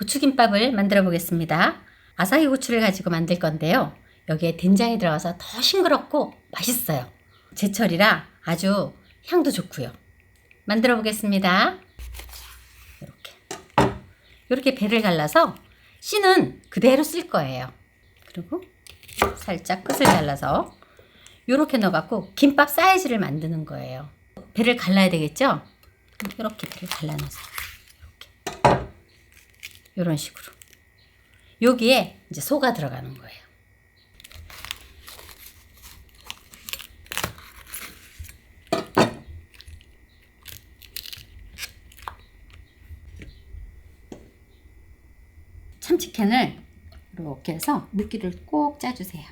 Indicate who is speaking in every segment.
Speaker 1: 고추김밥을 만들어 보겠습니다. 아사히 고추를 가지고 만들 건데요. 여기에 된장이 들어가서 더 싱그럽고 맛있어요. 제철이라 아주 향도 좋고요. 만들어 보겠습니다. 이렇게. 이렇게 배를 갈라서 씨는 그대로 쓸 거예요. 그리고 살짝 끝을 잘라서 이렇게 넣어갖고 김밥 사이즈를 만드는 거예요. 배를 갈라야 되겠죠? 이렇게 배를 이렇게 이런 식으로 여기에 이제 소가 들어가는 거예요. 참치캔을 이렇게 해서 물기를 꼭 짜주세요.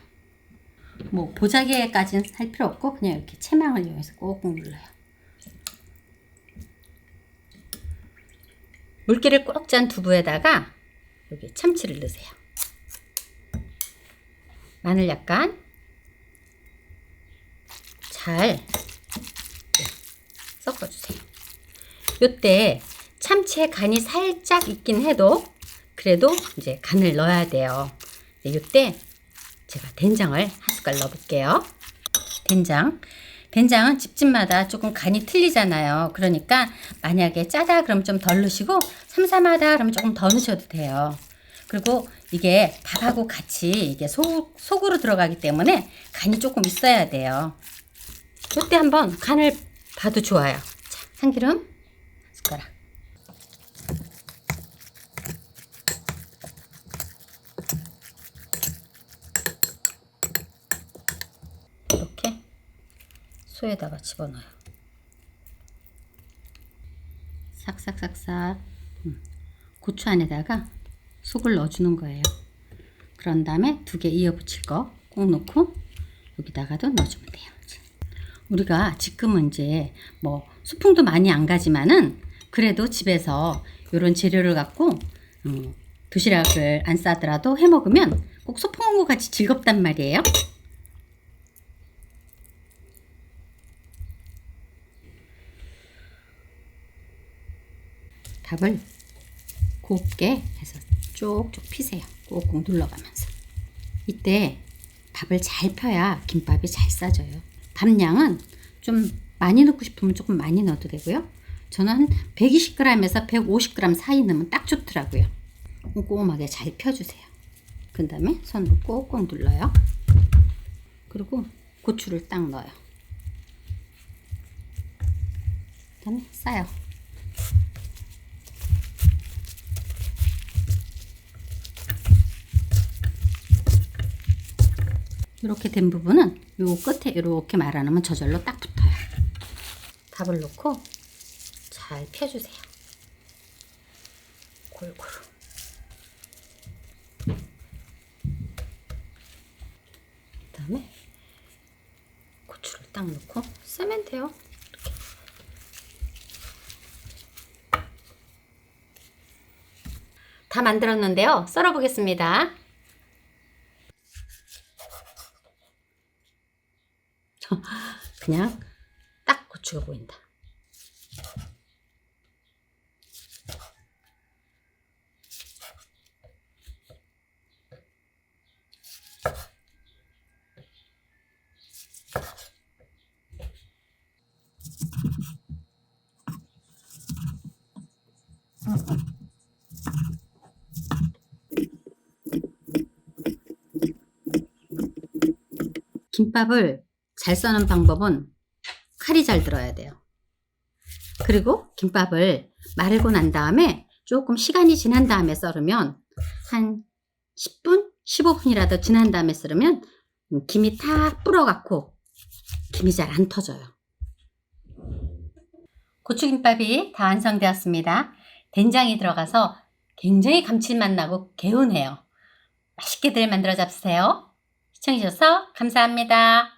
Speaker 1: 뭐 보자기까지는 할 필요 없고 그냥 이렇게 채망을 이용해서 꼭꼭 눌러요. 물기를 꼭 짠 두부에다가 여기 참치를 넣으세요. 마늘 약간 잘 네, 섞어주세요. 요때 참치에 간이 살짝 있긴 해도 그래도 이제 간을 넣어야 돼요. 이때 제가 된장을 한 숟갈 넣어볼게요. 된장. 된장은 집집마다 조금 간이 틀리잖아요. 그러니까 만약에 짜다 그러면 좀덜 넣으시고 삼삼하다 그러면 조금 더 넣으셔도 돼요. 그리고 이게 밥하고 같이 이게 속, 속으로 들어가기 때문에 간이 조금 있어야 돼요. 이때 한번 간을 봐도 좋아요. 자, 참기름 소에다가 집어넣어요. 싹싹싹싹 음, 고추 안에다가 속을 넣어주는 거예요. 그런 다음에 두 개 이어 붙일 거 꼭 넣고 여기다가도 넣어주면 돼요. 우리가 지금은 이제 뭐 소풍도 많이 안 가지만은 그래도 집에서 이런 재료를 갖고 음, 도시락을 안 싸더라도 해 먹으면 꼭 소풍 온것 같이 즐겁단 말이에요. 밥을 곱게 해서 쪽쪽 피세요. 꼭꼭 눌러가면서. 이때 밥을 잘 펴야 김밥이 잘 싸져요. 밥 양은 좀 많이 넣고 싶으면 조금 많이 넣어도 되고요. 저는 한 120g에서 150g 사이 넣으면 딱 좋더라고요. 꼼꼼하게 잘 펴주세요. 그 다음에 손으로 꼭꼭 눌러요. 그리고 고추를 딱 넣어요. 그 다음에 싸요. 이렇게 된 부분은 요 끝에 이렇게 말아놓으면 저절로 딱 붙어요. 밥을 넣고 잘 펴주세요. 골고루. 그다음에 고추를 딱 넣고 쓰면 돼요. 다 만들었는데요. 썰어 보겠습니다. 그냥 딱 고추가 보인다. 김밥을 잘 써는 방법은 칼이 잘 들어야 돼요. 그리고 김밥을 마르고 난 다음에 조금 시간이 지난 다음에 썰으면 한 10분, 15분이라도 지난 다음에 썰으면 김이 탁 불어갖고 김이 잘 안 터져요. 고추김밥이 다 완성되었습니다. 된장이 들어가서 굉장히 감칠맛 나고 개운해요. 맛있게들 만들어 잡수세요. 시청해주셔서 감사합니다.